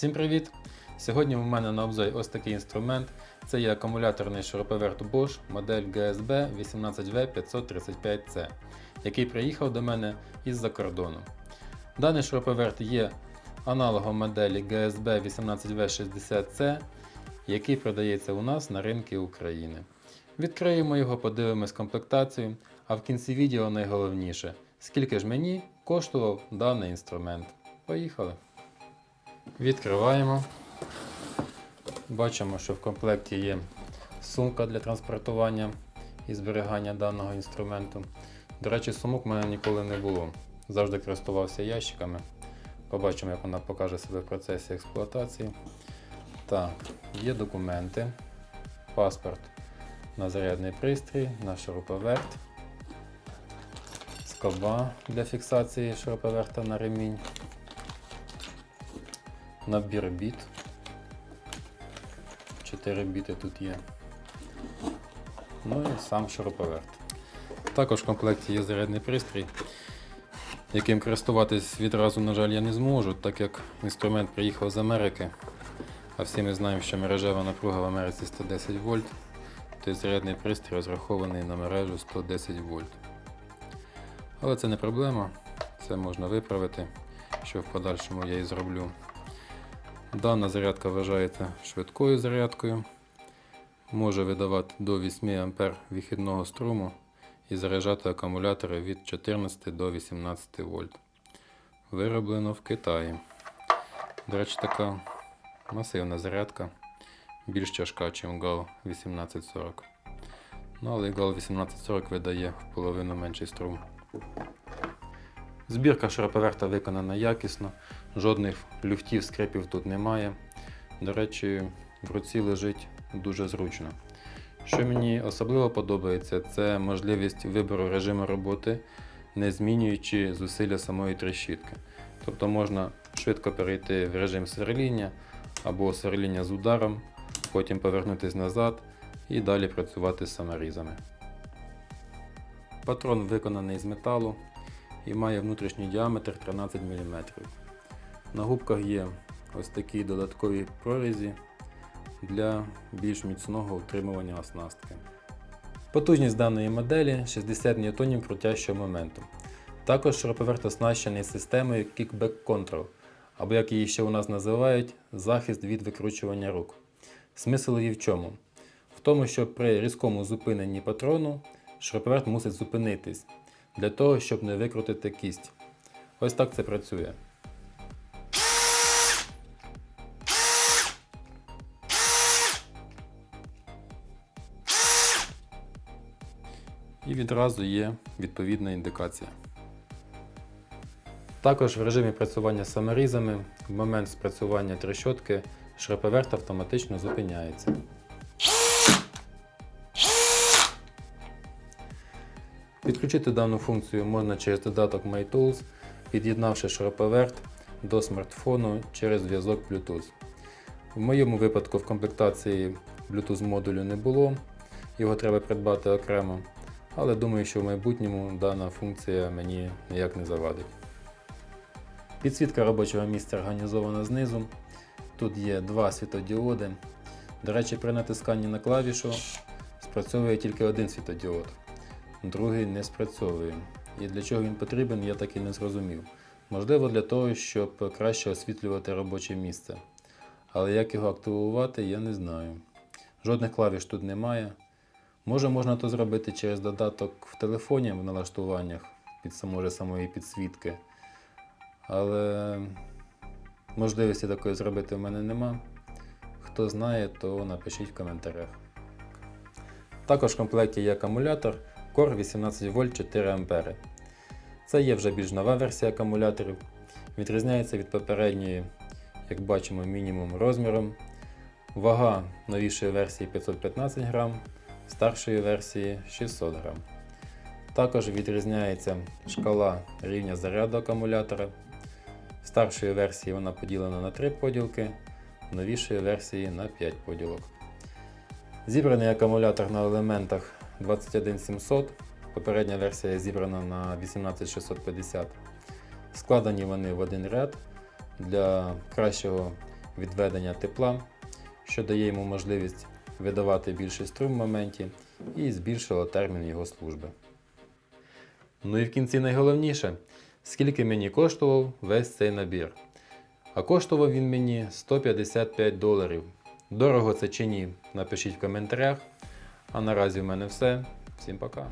Всім привіт! Сьогодні у мене на обзорі ось такий інструмент. Це є акумуляторний шуруповерт Bosch модель GSB 18V535C, який приїхав до мене із-за кордону. Даний шуруповерт є аналогом моделі GSB 18V60C, який продається у нас на ринку України. Відкриємо його, подивимось комплектацію, а в кінці відео найголовніше, скільки ж мені коштував даний інструмент. Поїхали! Відкриваємо. Бачимо, що в комплекті є сумка для транспортування і зберігання даного інструменту. До речі, сумок в мене ніколи не було. Завжди користувався ящиками. Побачимо, як вона покаже себе в процесі експлуатації. Так, є документи, паспорт на зарядний пристрій, на шуруповерт, скоба для фіксації шуруповерта на ремінь набір біт. 4 біти тут є. Ну і сам шуруповерт. Також в комплекті є зарядний пристрій, яким користуватись відразу, на жаль, я не зможу, так як інструмент приїхав з Америки. А всі ми знаємо, що мережева напруга в Америці 110 вольт, то зарядний пристрій розрахований на мережу 110 вольт. Але це не проблема, це можна виправити, що в подальшому я і зроблю. Дана зарядка вважається швидкою зарядкою, може видавати до 8 А вихідного струму і заряджати акумулятори від 14 до 18 вольт. Вироблено в Китаї. До речі, така масивна зарядка, більш тяжка, ніж GAL 1840. Ну, але GAL 1840 видає в половину менший струм. Збірка шуруповерта виконана якісно, жодних люфтів, скрипів тут немає. До речі, в руці лежить дуже зручно. Що мені особливо подобається, це можливість вибору режиму роботи, не змінюючи зусилля самої трещітки. Тобто можна швидко перейти в режим сверління або сверління з ударом, потім повернутися назад і далі працювати з саморізами. Патрон виконаний з металу і має внутрішній діаметр 13 мм. На губках є ось такі додаткові прорізі для більш міцного утримування оснастки. Потужність даної моделі 60 Нм крутящого моменту. Також шуруповерт оснащений системою Kickback Control, або як її ще у нас називають, захист від викручування рук. Смисл її в чому? В тому, що при різкому зупиненні патрону шуруповерт мусить зупинитись для того, щоб не викрутити кість. Ось так це працює. І відразу є відповідна індикація. Також в режимі працювання саморізами в момент спрацювання трещотки шуруповерт автоматично зупиняється. Підключити дану функцію можна через додаток MyTools, під'єднавши шуруповерт до смартфону через зв'язок Bluetooth. В моєму випадку в комплектації Bluetooth модулю не було, його треба придбати окремо, але думаю, що в майбутньому дана функція мені ніяк не завадить. Підсвітка робочого місця організована знизу. Тут є два світодіоди. До речі, при натисканні на клавішу спрацьовує тільки один світодіод другий не спрацьовує. І для чого він потрібен, я так і не зрозумів. Можливо, для того, щоб краще освітлювати робоче місце. Але як його активувати, я не знаю. Жодних клавіш тут немає. Може, можна то зробити через додаток в телефоні в налаштуваннях під самої самої підсвітки. Але можливості такої зробити в мене нема. Хто знає, то напишіть в коментарях. Також в комплекті є акумулятор Core 18 вольт 4 А. Це є вже більш нова версія акумуляторів. Відрізняється від попередньої, як бачимо, мінімум розміром. Вага новішої версії 515 грам, старшої версії 600 грам. Також відрізняється шкала рівня заряду акумулятора. В старшої версії вона поділена на 3 поділки, в новішої версії на 5 поділок. Зібраний акумулятор на елементах 21700, попередня версія зібрана на 18650. Складені вони в один ряд для кращого відведення тепла, що дає йому можливість видавати більший струм в моменті і збільшило термін його служби. Ну і в кінці найголовніше, скільки мені коштував весь цей набір. А коштував він мені 155 доларів. Дорого це чи ні? Напишіть в коментарях. А наразі в мене все. Всім пока.